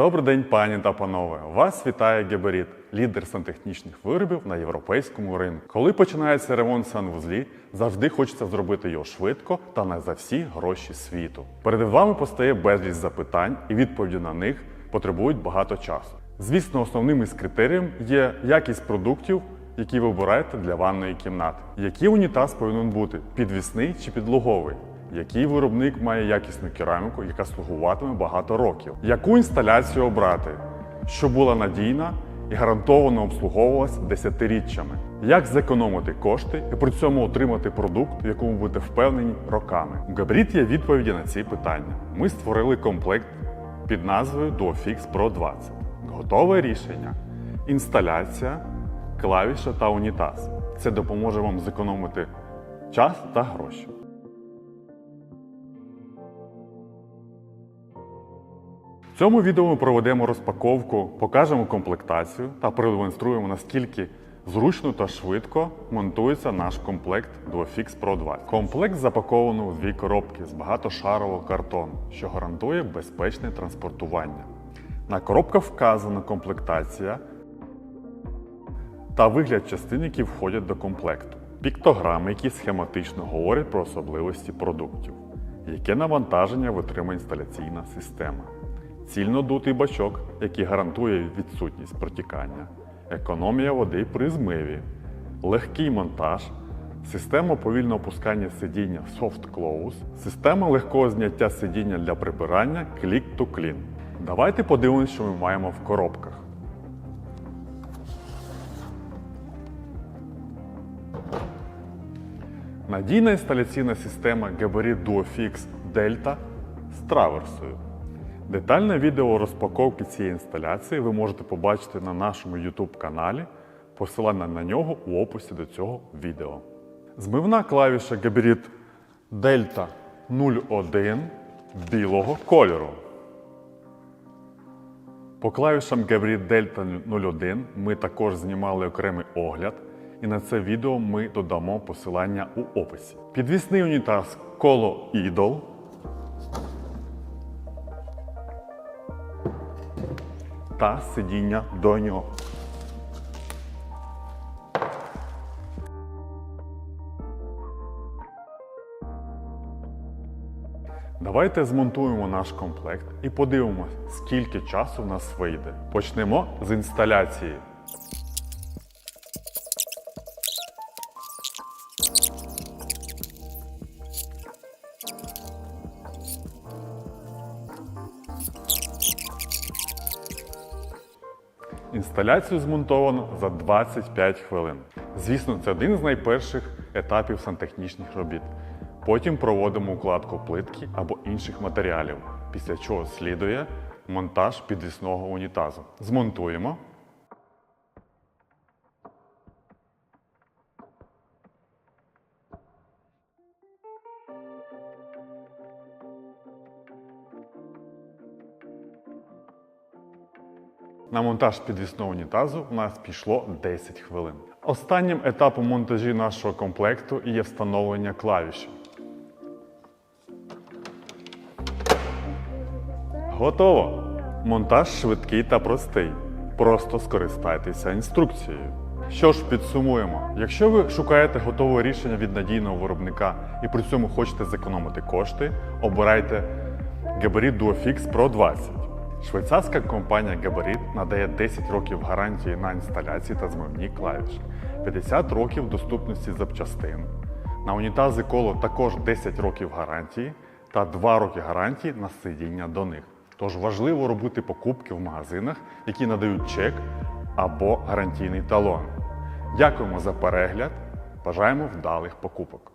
Добрий день, пані та панове! Вас вітає Геберіт, лідер сантехнічних виробів на європейському ринку. Коли починається ремонт санвузлі, завжди хочеться зробити його швидко та не за всі гроші світу. Перед вами постає безліч запитань, і відповіді на них потребують багато часу. Звісно, основним із критеріїв є якість продуктів, які ви обираєте для ванної кімнати. Який унітаз повинен бути підвісний чи підлоговий? Який виробник має якісну кераміку, яка слугуватиме багато років? Яку інсталяцію обрати, щоб була надійна і гарантовано обслуговувалася десятиріччями? Як зекономити кошти і при цьому отримати продукт, в якому будете впевнені роками? У Габріт є відповіді на ці питання. Ми створили комплект під назвою DuoFix Pro 20. Готове рішення, інсталяція, клавіша та унітаз. Це допоможе вам зекономити час та гроші. Цьому відео ми проведемо розпаковку, покажемо комплектацію та продемонструємо, наскільки зручно та швидко монтується наш комплект DuoFix Pro 20. Комплект запаковано у дві коробки з багатошарового картону, що гарантує безпечне транспортування. На коробках вказана комплектація та вигляд частин, які входять до комплекту. Піктограми, які схематично говорять про особливості продуктів, яке навантаження витримує інсталяційна система, цільно дутий бачок, який гарантує відсутність протікання, економія води при змиві, легкий монтаж, система повільного опускання сидіння Soft Close, система легкого зняття сидіння для прибирання Click to Clean. Давайте подивимося, що ми маємо в коробках. Надійна інсталяційна система Gabarit DuoFix Delta з траверсою. Детальне відео розпаковки цієї інсталяції ви можете побачити на нашому YouTube каналі. Посилання на нього у описі до цього відео. Змивна клавіша Gabarit Delta 01 білого кольору. По клавішам Gabriel Delta 01 ми також знімали окремий огляд, і на це відео ми додамо посилання у описі. Підвісний унітаз коло Idol. Та сидіння до нього. Давайте змонтуємо наш комплект і подивимося, скільки часу в нас вийде. Почнемо з інсталяції. Інсталяцію змонтовано за 25 хвилин. Звісно, це один з найперших етапів сантехнічних робіт. Потім проводимо укладку плитки або інших матеріалів, після чого слідує монтаж підвісного унітазу. Змонтуємо. На монтаж підвісного унітазу у нас пішло 10 хвилин. Останнім етапом монтажі нашого комплекту є встановлення клавіші. Готово! Монтаж швидкий та простий. Просто скористайтеся інструкцією. Що ж, підсумуємо, якщо ви шукаєте готове рішення від надійного виробника і при цьому хочете зекономити кошти, обирайте Gabarit DuoFix Pro 20. Швейцарська компанія Gabarit надає 10 років гарантії на інсталяції та змивні клавіші, 50 років доступності запчастин. На унітази коло також 10 років гарантії та 2 роки гарантії на сидіння до них. Тож важливо робити покупки в магазинах, які надають чек або гарантійний талон. Дякуємо за перегляд. Бажаємо вдалих покупок.